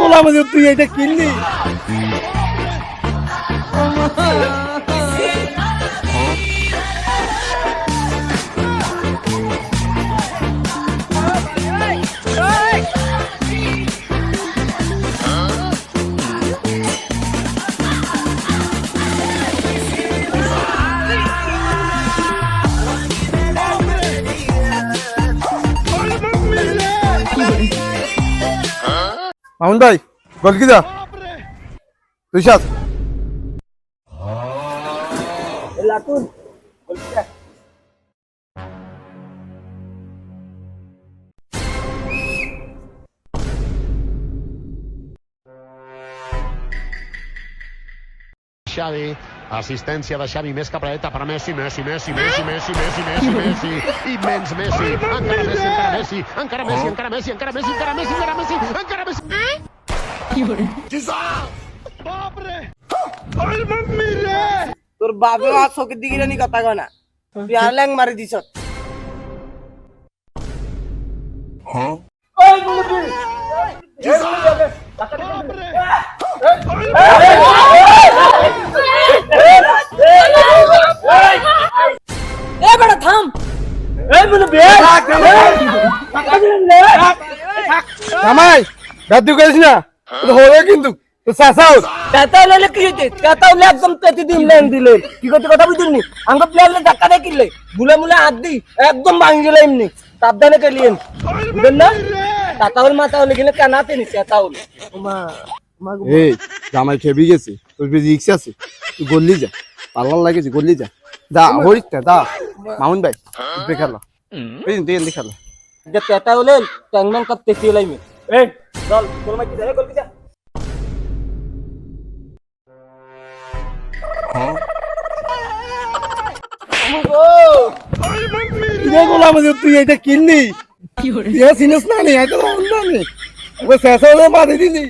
গোলাম তুই এটা কিনলি? माऊनबाई गोलकी जा. तुषार. लाटून Xavi assistència de Xavi més capradeta per Messi, Messi, Messi, Messi, Messi, Messi, Messi, Messi, immens Messi, encara Messi, encara Messi, encara Messi, encara Messi, encara Messi, encara Messi, encara Messi, encara Messi. তোর বাপে আর চোখের দিকে নি কথা কয় তুই আর ল্যাং মারি দিছ এ দিয়ে কিনলে। মুলে মুলে হাত দি একদম ভাঙি গেলে এমনি। সাবধানে কেলিয়েন বুঝলেন না? তেতা হল মাথা হলে গেলে কানাতে নি তেতা হল। মা। এই জামাই খেবি গেছে। তোর বেশি রিক্স আছে। তুই গল্লি যা। পাল্লার লাগেছে গল্লি যা। যা হরিস না যা। মামুন ভাই তুই খেলা। এই তুই এমনি খেলা। যে তেতা হলে ট্যাংম্যান কাপ তেতি লাইমি এই চল তোর যা তুই এটা কিনলি? তুই চিনিস না নি? এটা অন্য নি। ওকে শেষ হলে মারি দিলি।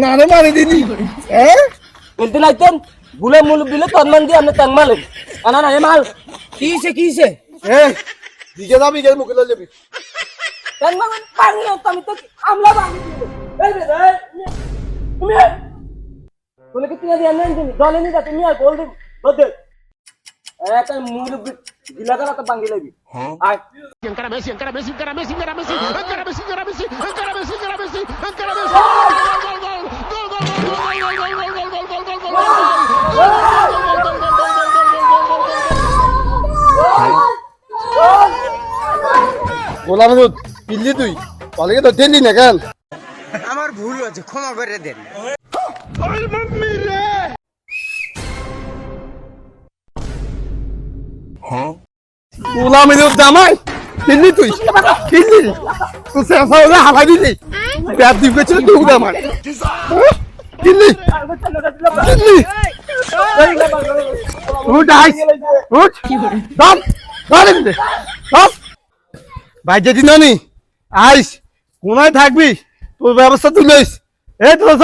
না আরে মারি দিলি। হ্যাঁ বলতে লাগতেন বুলে মুল বিলে তন্মান দিয়ে আনা না এ মাল। কিসে কিসে যাবি গেলে মুখে যাবি পানি না আমি তো আমলা দিব এই তুমি বলে কি তুই দিয়ে নেন দিনি দলে নি যা তুমি আর গোল দিন বদে একটা মুল গিলা করা তো বাঙ্গি লাইবি আয় Encara Messi, encara Messi, encara Messi, encara Messi, encara Messi, encara Messi, encara Messi, encara Messi, encara Messi. Gol, gol, gol, gol, gol, gol, gol, gol, gol, gol, gol, gol, gol, gol. গোলাম কিনলি তুই। কলেকে তো দিলি না কেন? আমার ভুল হয়েছে ক্ষমা করে দেন। গোলাম জামাই কিনলি তুই। কিনলি তুই শেষ হলে হালাই দিলি। ব্যাট দিব গেছিল তুই জামাই কিনলি কিনলি উঠ আইস উঠ। দম ধরে দে দম ভাই যেদিন নি আইস কোনায় থাকবি? তোর ব্যবস্থা তুই লইস। এই তোর